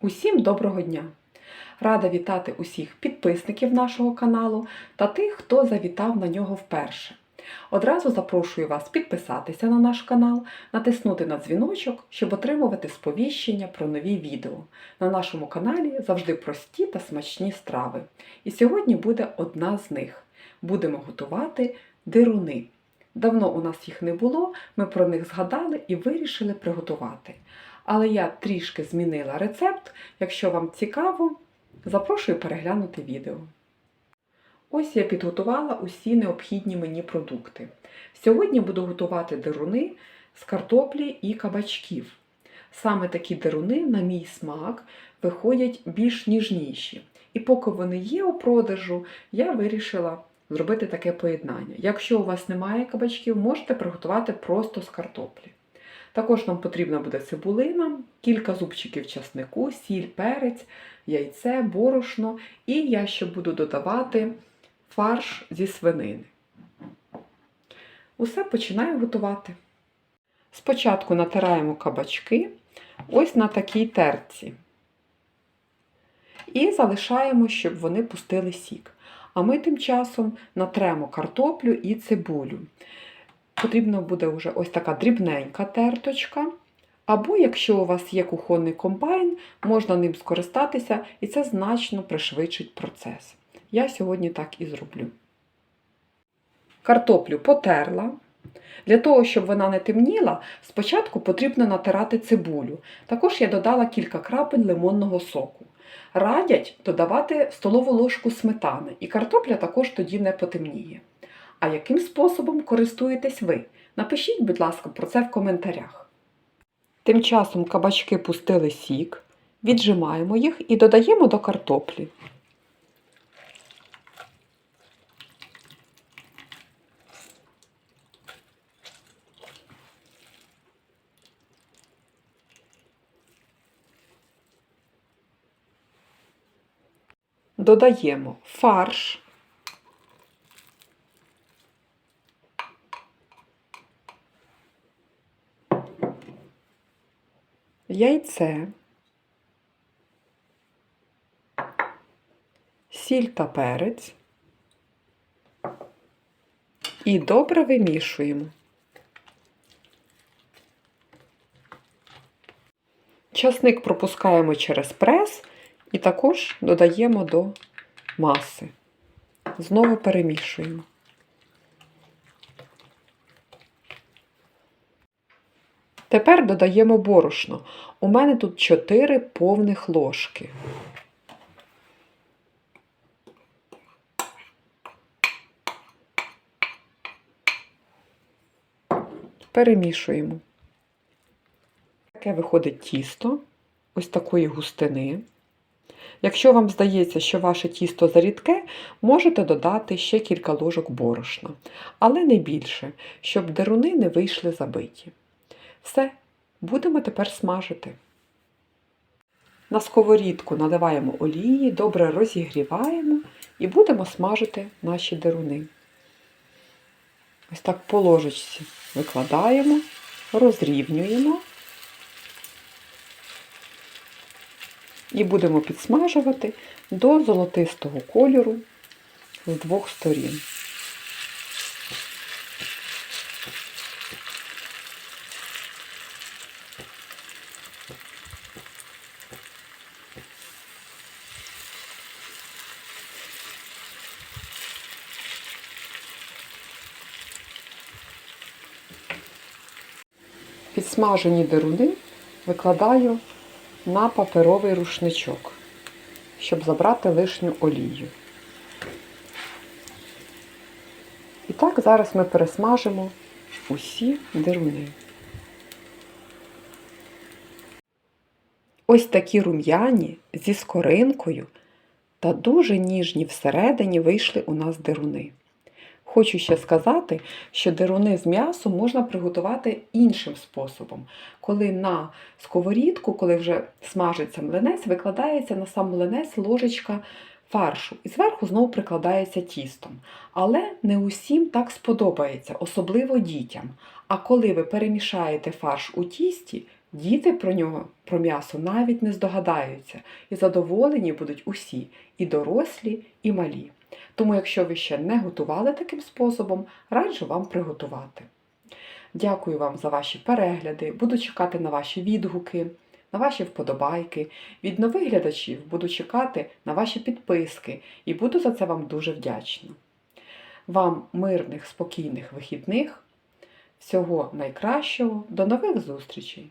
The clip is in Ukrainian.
Усім доброго дня! Рада вітати усіх підписників нашого каналу та тих, хто завітав на нього вперше. Одразу запрошую вас підписатися на наш канал, натиснути на дзвіночок, щоб отримувати сповіщення про нові відео. На нашому каналі завжди прості та смачні страви. І сьогодні буде одна з них. Будемо готувати дируни. Давно у нас їх не було, ми про них згадали і вирішили приготувати. Але я трішки змінила рецепт. Якщо вам цікаво, запрошую переглянути відео. Ось я підготувала усі необхідні мені продукти. Сьогодні буду готувати деруни з картоплі і кабачків. Саме такі деруни, на мій смак, виходять більш ніжніші. І поки вони є у продажу, я вирішила зробити таке поєднання. Якщо у вас немає кабачків, можете приготувати просто з картоплі. Також нам потрібна буде цибулина, кілька зубчиків часнику, сіль, перець, яйце, борошно і я ще буду додавати фарш зі свинини. Усе починаю готувати. Спочатку натираємо кабачки ось на такій терці. І залишаємо, щоб вони пустили сік. А ми тим часом натремо картоплю і цибулю. Потрібна буде вже ось така дрібненька терточка. Або, якщо у вас є кухонний комбайн, можна ним скористатися, і це значно пришвидшить процес. Я сьогодні так і зроблю. Картоплю потерла. Для того, щоб вона не темніла, спочатку потрібно натирати цибулю. Також я додала кілька крапель лимонного соку. Радять додавати столову ложку сметани, і картопля також тоді не потемніє. А яким способом користуєтесь ви? Напишіть, будь ласка, про це в коментарях. Тим часом кабачки пустили сік, віджимаємо їх і додаємо до картоплі. Додаємо фарш. Яйце, сіль та перець і добре вимішуємо. Часник пропускаємо через прес і також додаємо до маси. Знову перемішуємо. Тепер додаємо борошно. У мене тут 4 повних ложки. Перемішуємо. Таке виходить тісто, ось такої густини. Якщо вам здається, що ваше тісто зарідке, можете додати ще кілька ложок борошна, але не більше, щоб деруни не вийшли забиті. Все, будемо тепер смажити. На сковорідку наливаємо олії, добре розігріваємо і будемо смажити наші деруни. Ось так по ложечці викладаємо, розрівнюємо і будемо підсмажувати до золотистого кольору з двох сторін. Підсмажені деруни викладаю на паперовий рушничок, щоб забрати лишню олію. І так зараз ми пересмажимо усі деруни. Ось такі рум'яні зі скоринкою та дуже ніжні всередині вийшли у нас деруни. Хочу ще сказати, що деруни з м'ясом можна приготувати іншим способом, коли на сковорідку, коли вже смажиться млинець, викладається на сам млинець ложечка фаршу і зверху знову прикладається тістом. Але не усім так сподобається, особливо дітям. А коли ви перемішаєте фарш у тісті, Діти про нього, про м'ясо навіть не здогадаються, і задоволені будуть усі, і дорослі, і малі. Тому, якщо ви ще не готували таким способом, раджу вам приготувати. Дякую вам за ваші перегляди, буду чекати на ваші відгуки, на ваші вподобайки. Від нових глядачів буду чекати на ваші підписки і буду за це вам дуже вдячна. Вам мирних, спокійних вихідних, всього найкращого, до нових зустрічей!